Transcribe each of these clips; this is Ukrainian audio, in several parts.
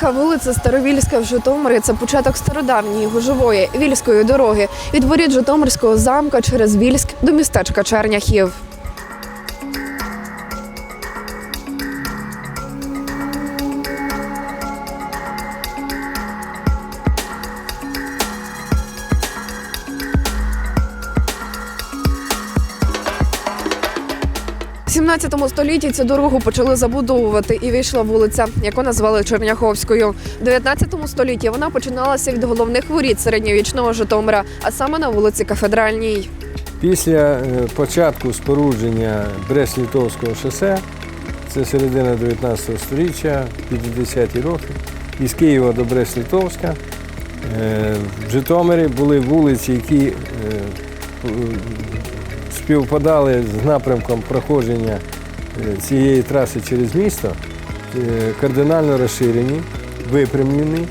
Тиха вулиця Старовільська в Житомирі це початок стародавньої гужової вільської дороги від воріт Житомирського замка через Вільськ до містечка Черняхів. У 17 столітті цю дорогу почали забудовувати і вийшла вулиця, яку назвали Черняховською. У 19 столітті вона починалася від головних воріт середньовічного Житомира, а саме на вулиці Кафедральній. Після е, початку спорудження Брест-Литовського шосе, це середина 19 століття, 50-ті роки, із Києва до Брест-Литовська, е, в Житомирі були вулиці, які е, співпадали з напрямком проходження е, цієї траси через місто, е, кардинально розширені, випрямлені.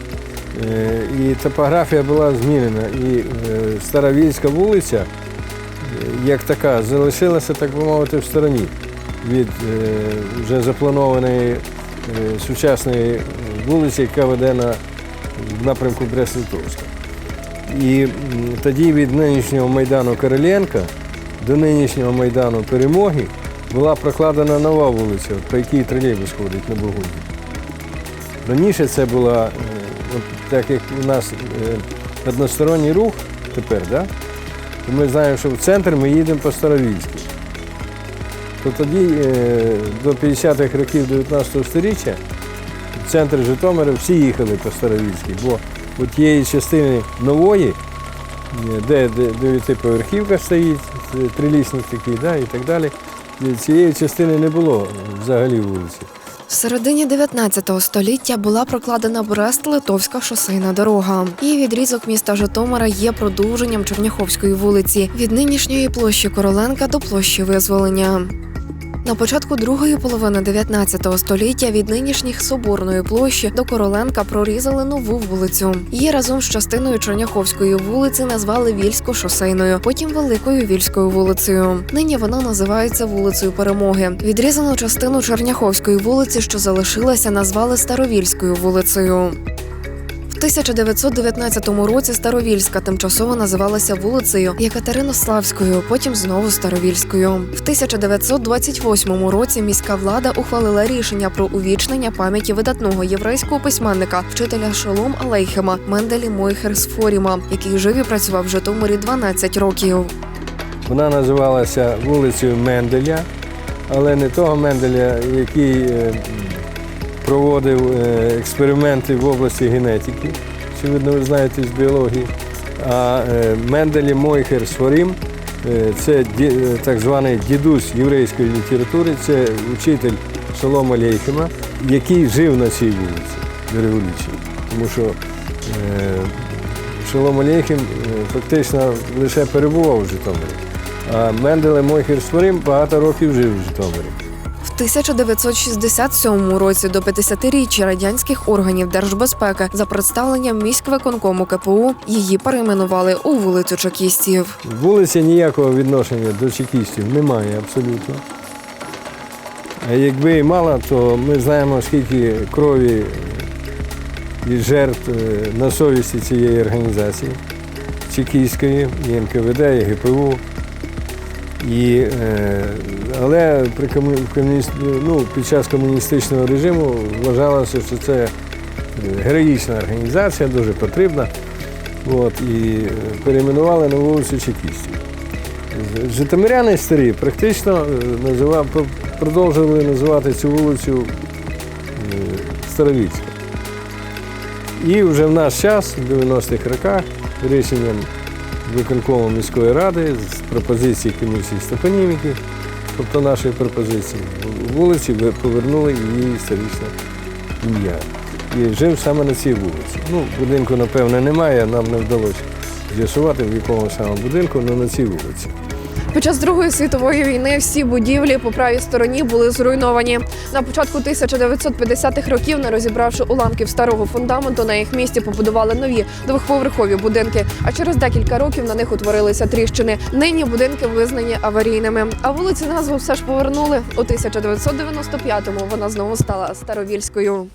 Е, І топографія була змінена. І Старовільська вулиця як така залишилася, так би мовити, в стороні від вже запланованої сучасної вулиці, яка веде на в напрямку Брест-Литовська. І тоді від нинішнього майдану Короленка до нинішнього майдану Перемоги була прокладена нова вулиця, по якій тролейбус ходить на Бургунді. Раніше це була, е, так як у нас е, односторонній рух тепер, да? то ми знаємо, що в центр ми їдемо по Старовільській. То тоді е, до 50-х років 19 століття в центр Житомира всі їхали по Старовільській, бо у тієї частини нової, де, де дев'ятиповерхівка стоїть, трилісник такий, да, і так далі, цієї частини не було взагалі вулиці. В середині 19 століття була прокладена Брест-Литовська шосейна дорога. Її відрізок міста Житомира є продовженням Черняховської вулиці від нинішньої площі Короленка до площі Визволення. На початку другої половини 19 століття від нинішніх Соборної площі до Короленка прорізали нову вулицю. Її разом з частиною Черняховської вулиці назвали Вільсько-шосейною, потім Великою Вільською вулицею. Нині вона називається вулицею Перемоги. Відрізану частину Черняховської вулиці, що залишилася, назвали Старовільською вулицею. В 1919 році Старовільська тимчасово називалася вулицею Єкатеринославською, потім знову Старовільською. В 1928 році міська влада ухвалила рішення про увічнення пам'яті видатного єврейського письменника, вчителя Шолом Алейхема Менделі Мойхер Сфоріма, який жив і працював в Житомирі 12 років. Вона називалася вулицею Менделя, але не того Менделя, який е, проводив е, експерименти в області генетики. Очевидно, ви знаєте з біології. А е, Менделі Мойхер Сфорім е, це так званий дідусь єврейської літератури, це учитель Шолома Лейхема, який жив на цій вулиці до революції. Тому що Шолом е, фактично лише перебував у Житомирі. А Менделе Мойхер Сфорим багато років жив у Житомирі. В 1967 році до 50-річчя радянських органів держбезпеки за представленням міськвиконкому КПУ її перейменували у вулицю Чекістів. Вулиці ніякого відношення до чекістів немає абсолютно. А якби і мала, то ми знаємо, скільки крові і жертв е, на совісті цієї організації чекістської, і НКВД, і ГПУ. І, е, але при кому- комуніст, ну, під час комуністичного режиму вважалося, що це героїчна організація, дуже потрібна. От, і е, перейменували на вулицю Чекістів. Житомиряни старі практично е, назива- продовжували називати цю вулицю Старовільська. І вже в наш час, в 90-х роках, рішенням виконкому міської ради з пропозиції комісії Степанівки, тобто нашої пропозиції, вулиці повернули її історичне ім'я. І жив саме на цій вулиці. Ну, будинку, напевно, немає, нам не вдалося з'ясувати, в якому саме будинку, але на цій вулиці. Під час Другої світової війни всі будівлі по правій стороні були зруйновані. На початку 1950-х років, не розібравши уламків старого фундаменту, на їх місці побудували нові двохповерхові будинки. А через декілька років на них утворилися тріщини. Нині будинки визнані аварійними. А вулиці назву все ж повернули. У 1995-му вона знову стала Старовільською.